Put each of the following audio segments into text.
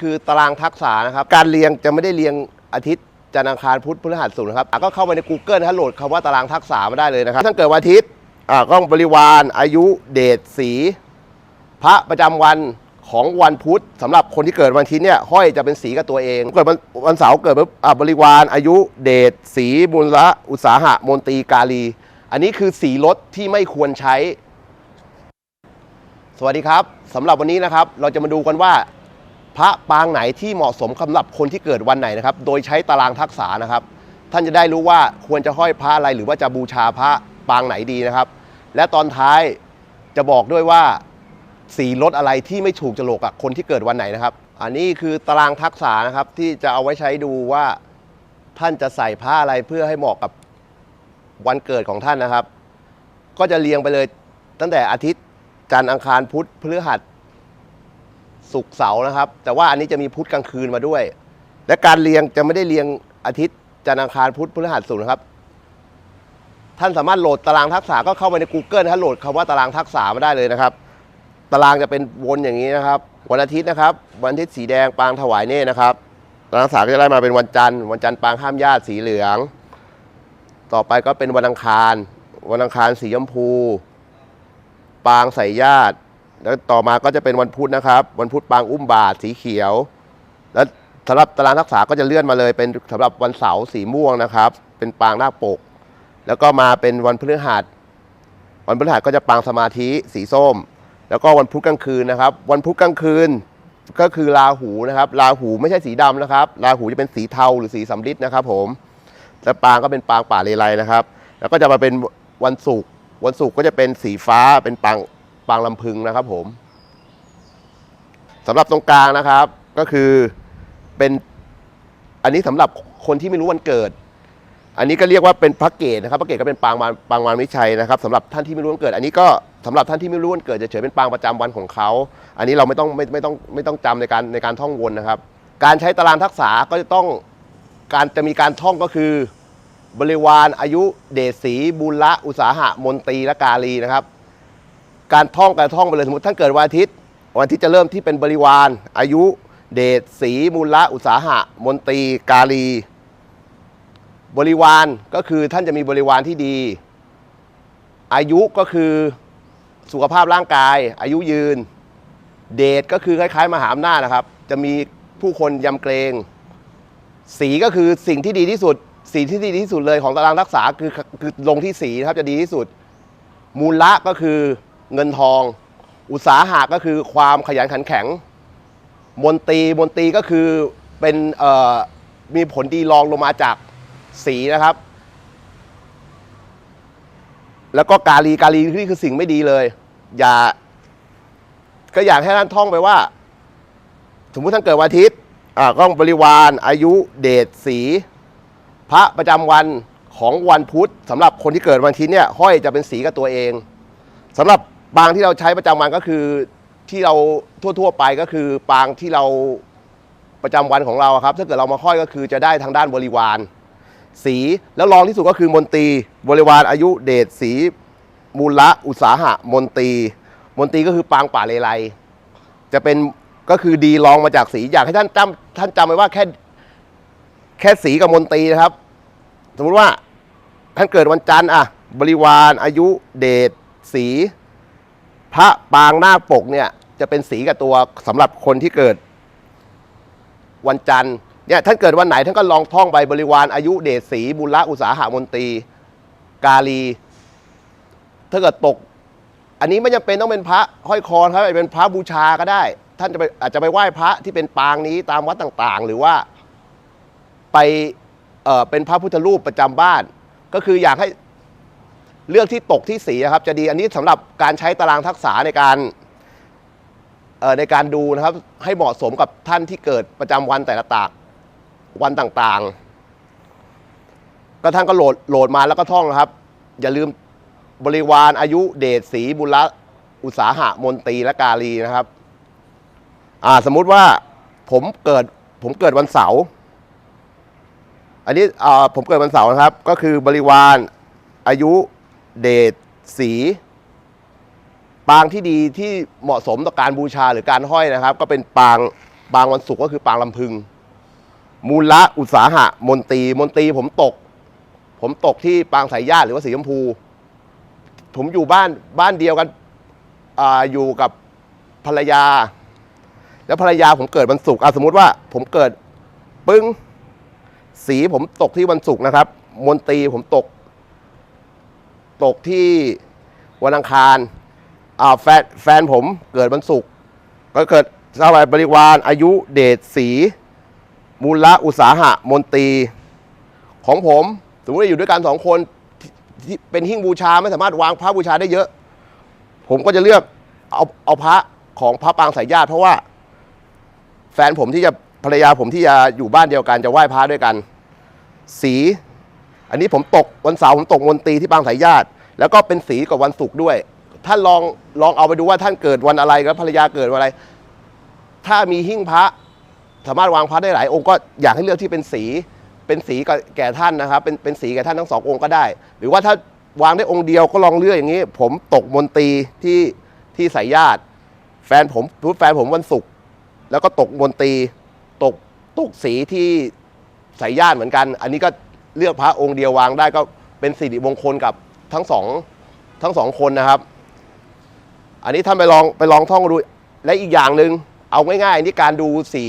คือตารางทักษะนะครับ การเรียงจะไม่ได้เรียงอาทิตย์จันทร์อังคารพุธพฤหัสศุกร์นะครับอะก็เข้าไปใน Google นะฮะโหลดคำว่าตารางทักษะมาได้เลยนะครับถ้าเกิดวันอาทิตย์อ่าก็บริวาร อายุเดชสี พระประจำวันของวันพุธสำหรับคนที่เกิดวันอาทิตย์เนี่ยห้อยจะเป็นสีกับตัวเอง เกิดวันวันเสาร์เกิดปุ๊บอะบริวาร อายุเดชสีบุญละอุตสาหะมนตรีกาลี อันนี้คือสีรถที่ไม่ควรใช้ สวัสดีครับสำหรับวันนี้นะครับ เราจะมาดูกันว่า พระปางไหนที่เหมาะสมสำหรับคนที่เกิดวันไหนนะครับ โดยใช้ตารางทักษะนะครับ ท่านจะได้รู้ว่าควรจะห้อยพระอะไรหรือว่าจะบูชาพระปางไหนดีนะครับ และตอนท้ายจะบอกด้วยว่าสีรถอะไรที่ไม่ถูกจรกกับคนที่เกิดวันไหนนะครับ อันนี้คือตารางทักษะนะครับที่จะเอาไว้ใช้ดูว่าท่านจะใส่ผ้าอะไรเพื่อให้เหมาะกับวันเกิดของท่านนะครับ ก็จะเรียงไปเลยตั้งแต่อาทิตย์จันทร์อังคารพุธพฤหัส ศุกร์เสาร์นะครับ แต่ว่าอันนี้จะมีพุธกลางคืนมาด้วย และการเรียงจะไม่ได้เรียงอาทิตย์จันทร์อังคารพุธพฤหัสศุกร์นะครับ ท่านสามารถโหลดตารางทักษะก็เข้าไปใน Google นะฮะโหลดคำว่าตารางทักษะมาได้เลยนะครับ ตารางจะเป็นวนอย่างนี้นะครับ วันอาทิตย์นะครับ วันอาทิตย์สีแดงปางถวายเน่นะครับตารางทักษะก็จะไล่มาเป็นวันจันทร์วันจันทร์ปางห้ามญาติสีเหลือง ต่อไปก็เป็นวันอังคาร วันอังคารสีชมพู ปางใส่ญาติ แล้วต่อมาก็จะเป็นวันพุธนะครับ วันพุธปางอุ้มบาทสีเขียว แล้วสำหรับตารางทักษะก็จะเลื่อนมาเลย เป็นสำหรับวันเสาร์สีม่วงนะครับ เป็นปางหน้าปก แล้วก็มาเป็นวันพฤหัสวันพฤหัสก็จะปางสมาธิสีส้ม แล้วก็วันพุธกลางคืนนะครับ วันพุธกลางคืนก็คือราหูนะครับ ราหูไม่ใช่สีดำนะครับ ราหูจะเป็นสีเทาหรือสีสำริดนะครับ ผมแล้วปางก็เป็นปางป่าเลไลนะครับ แล้วก็จะมาเป็นวันศุกร์วันศุกร์ก็จะเป็นสีฟ้าเป็นปาง ปางลำพึงนะครับผมสำหรับตรงกลางนะครับก็คือเป็นอันนี้สำหรับคนที่ไม่รู้วันเกิด อันนี้ก็เรียกว่าเป็นพระเกตนะครับพระเกตก็เป็นปางมารปางมารวิชัยนะครับสำหรับท่านที่ไม่รู้วันเกิด อันนี้ก็สำหรับท่านที่ไม่รู้วันเกิดจะเฉยๆเป็นปางประจำวันของเขา อันนี้เราไม่ต้องไม่ไม่ต้องไม่ต้องจำในการในการท่องวนนะครับ การใช้ตารางทักษะก็จะต้องการจะมีการท่องก็คือบริวารอายุเดชศีบุญละอุสาหะมนตรีและกาลีนะครับ การท่องการท่องไปเลยสมมติท่านเกิดวันอาทิตย์วันอาทิตย์จะเริ่มที่เป็นบริวาร อายุ เดชศรีมูลละอุตสาหะ มนตรีกาลี บริวารก็คือท่านจะมีบริวารที่ดี อายุก็คือสุขภาพร่างกาย อายุยืน เดชก็คือคล้ายๆ มหาอำนาจนะครับ จะมีผู้คนยำเกรง สีก็คือสิ่งที่ดีที่สุด สีที่ดีที่สุดเลยของตารางรักษาคือคือลงที่สีนะครับจะดีที่สุด มูลละก็คือ เงินทอง อุตสาหะก็คือความขยันขันแข็ง มนตรีมนตรีก็คือเป็นมีผลดีรองลงมาจากสีนะครับ แล้วก็กาลีกาลีนี่คือสิ่งไม่ดีเลย อย่า ก็อยากให้ท่านท่องไปว่า สมมุติท่านเกิดวันอาทิตย์อ่าก็บริวารอายุเดชสี พระประจำวันของวันพุธสำหรับคนที่เกิดวันอาทิตย์เนี่ยห้อยจะเป็นสีกับตัวเองสำหรับ ปางที่เราใช้ประจำวันก็คือที่เราทั่วๆไปก็คือปางที่เราประจำวันของเราอะครับ ถ้าเกิดเรามาห้อยก็คือจะได้ทางด้านบริวาร สีแล้วรองที่สุดก็คือมนตรีบริวารอายุเดชสีมูลละอุตสาหะมนตรีมนตรีก็คือปางป่าเลไลจะเป็นก็คือดีรองมาจากสีอยากให้ท่านจำท่านจำไว้ว่าแค่แค่สีกับมนตรีนะครับ สมมุติว่าท่านเกิดวันจันทร์อะบริวารอายุเดชสี พระปางหน้าปกเนี่ยจะเป็นสีกับตัวสำหรับคนที่เกิด วันจันทร์เนี่ยท่านเกิดวันไหนท่านก็ลองท่องใบบริวารอายุเดชสีบุญละอุตสาหามนตรีกาลี ถ้าเกิดตก อันนี้ไม่จำเป็นต้องเป็นพระห้อยคอครับอาจจะเป็นพระบูชาก็ได้ ท่านจะไปอาจจะไปไหว้พระที่เป็นปางนี้ตามวัดต่างๆ หรือว่าไปเเป็นพระพุทธรูปประจำบ้าน ก็คืออยากให้ เลือกที่ตกที่สีอะครับจะดีอันนี้สำหรับการใช้ตารางทักษะในการในการดูนะครับให้เหมาะสมกับท่านที่เกิดประจำวันแต่ละตากวันต่างๆ ก็ท่านก็โหลดโหลดมาแล้วก็ท่องนะครับ อย่าลืมบริวารอายุเดชสีบุญละอุตสาหะมนตรีและกาลีนะครับอ่าสมมุติว่าผมเกิดผมเกิดวันเสาร์อันนี้อ่าผมเกิดวันเสาร์นะครับ ก็คือบริวารอายุ เดชสี ปางที่ดีที่เหมาะสมต่อการบูชาหรือการห้อยนะครับ ก็เป็นปางปางวันศุกร์ก็คือปางลำพึง มูลละอุตสาหะ มนตรีมนตรีผมตก ผมตกที่ปางสายญาติหรือว่าสีชมพู ผมอยู่บ้านบ้านเดียวกันออยู่กับภรรยา แล้วภรรยาผมเกิดวันศุกร์อะสมมติว่าผมเกิดปึ้งสีผมตกที่วันศุกร์นะครับ มนตรีผมตก ตกที่วันอังคารอ่าแฟนแฟนผมเกิดวันศุกร์ก็เกิดสบายบริวารอายุเดชสีมูลละอุตสาหะมนตรี ของผมสมมติอยู่ด้วยกันสองคนที่ที่เป็นหิ้งบูชาไม่สามารถวางพระบูชาได้เยอะ ผมก็จะเลือกเอาเอาพระของพระปางสายญาติเพราะว่า แฟนผมที่จะภรรยาผมที่จะอยู่บ้านเดียวกันจะไหว้พระด้วยกัน สี อันนี้ผมตกวันเสาร์ผมตกมนตรีที่ปางสายญาติ แล้วก็เป็นสีกับวันศุกร์ด้วยท่านลองลองเอาไปดูว่าท่านเกิดวันอะไรแล้วภรรยาเกิดวันอะไร ถ้ามีหิ้งพระ สามารถวางพระได้หลายองค์ก็อยากให้เลือกที่เป็นสีเป็นสีกแก่ท่านนะครับ เป็นเป็นสีแก่ท่านทั้งสององค์ก็ได้ หรือว่าถ้าวางได้องค์เดียวก็ลองเลือกอย่างนี้ ผมตกมนตรีที่ที่สายญาติ แฟนผมพูดแฟนผมวันศุกร์แล้วก็ตกมนตรีตกตกสีที่สายญาติเหมือนกัน อันนี้ก็ เลือกพระองค์เดียววางได้ก็เป็นสิริมงคลกับทั้งสองทั้งสองคนนะครับ อันนี้ท่านไปลองไปลองท่องดูและอีกอย่างหนึ่งเอาง่ายๆนี่การดูสี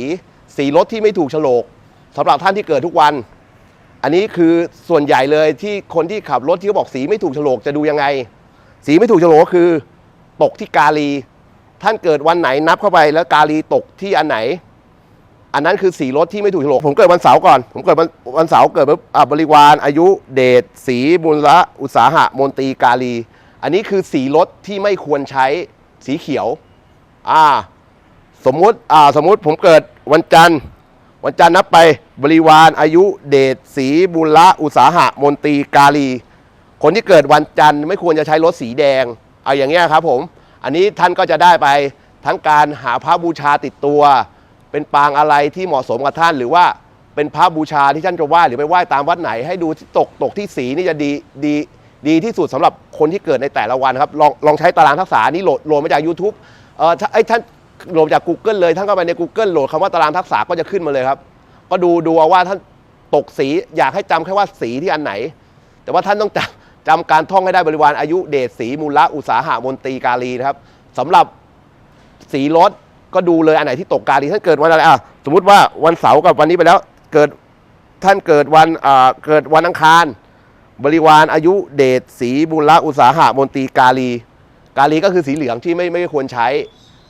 สีรถที่ไม่ถูกฉลกสำหรับท่านที่เกิดทุกวัน อันนี้คือส่วนใหญ่เลยที่คนที่ขับรถที่เขาบอกสีไม่ถูกฉลกจะดูยังไง สีไม่ถูกฉลกก็คือ ตกที่กาลี ท่านเกิดวันไหนนับเข้าไปแล้วกาลีตกที่อันไหน อันนั้นคือสีรถที่ไม่ถูกโฉลกผมเกิดวันเสาร์ก่อน ผมเกิดวันวันเสาร์เกิดปุ๊บอะบริวาร อายุเดชสีบุญละอุตสาหะมนตรีกาลี อันนี้คือสีรถที่ไม่ควรใช้สีเขียว อ่า สมมุติอ่าสมมุติผมเกิดวันจันทร์ วันจันทร์นับไปบริวารอายุเดชสีบุญละอุตสาหะมนตรีกาลี คนที่เกิดวันจันทร์ไม่ควรจะใช้รถสีแดงเอาอย่างเงี้ยครับผม อันนี้ท่านก็จะได้ไปทั้งการหาพระบูชาติดตัว เป็นปางอะไรที่เหมาะสมกับท่าน หรือว่าเป็นพระบูชาที่ท่านจะไหว้หรือไปไหว้ตามวัดไหน ให้ดูที่ตกตกที่สีนี่จะดีดีดีที่สุดสำหรับคนที่เกิดในแต่ละวันครับลองลองใช้ตารางทักษะนี่โหลดโหลดมาจาก YouTube เออไอ้ท่านโหลดจาก Google เลยท่านเข้าไปใน Google โหลดคำว่าตารางทักษะก็จะขึ้นมาเลยครับ ก็ดูดูเอาว่าท่านตกสีอยากให้จำแค่ว่าสีที่อันไหน แต่ว่าท่านต้องจำจำการท่องให้ได้บริวารอายุเดชสีมูลละอุตสาหะมนตรีกาลีนะครับสำหรับสีรถ ก็ดูเลยอันไหนที่ตกกาลีท่านเกิดวันอะไรอะสมมุติว่าวันเสาร์กับวันนี้ไปแล้วเกิดท่านเกิดวันอ่าเกิดวันอังคาร บริวารอายุเดชสีบุญละอุตสาหะมนตรีกาลี กาลีก็คือสีเหลืองที่ไม่ไม่ควรใช้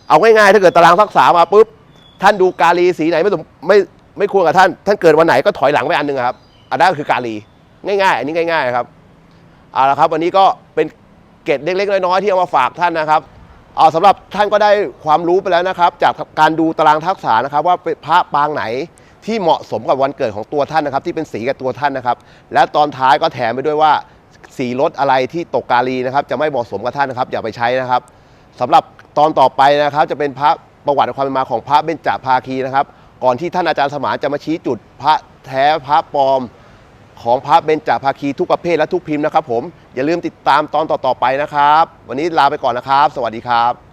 เอาง่ายๆถ้าเกิดตารางทักษะมาปุ๊บท่านดูกาลีสีไหนไม่สมไม่ไม่ควรกับท่าน ท่านเกิดวันไหนก็ถอยหลังไปอันหนึ่งครับอันนั้นก็คือกาลีง่าย ๆ อันนี้ง่าย ๆ ครับเอาละครับ วันนี้ก็เป็นเกร็ดเล็กๆน้อยๆที่เอามาฝากท่านนะครับ เอาสำหรับท่านก็ได้ความรู้ไปแล้วนะครับ จากการดูตารางทักษะนะครับ ว่าพระปางไหนที่เหมาะสมกับวันเกิดของตัวท่านนะครับ ที่เป็นสีกับตัวท่านนะครับ และตอนท้ายก็แถมไปด้วยว่า สีรถอะไรที่ตกกาลีนะครับ จะไม่เหมาะสมกับท่านนะครับ อย่าไปใช้นะครับสำหรับตอนต่อไปนะครับ จะเป็นพระประวัติความเป็นมาของพระเบญจภาคีนะครับ ก่อนที่ท่านอาจารย์สมานจะมาชี้จุดพระแท้พระปลอม ของพระเบญจภาคีทุกประเภทและทุกพิมพ์นะครับผมอย่าลืมติดตามตอนต่อๆไปนะครับ วันนี้ลาไปก่อนนะครับ สวัสดีครับ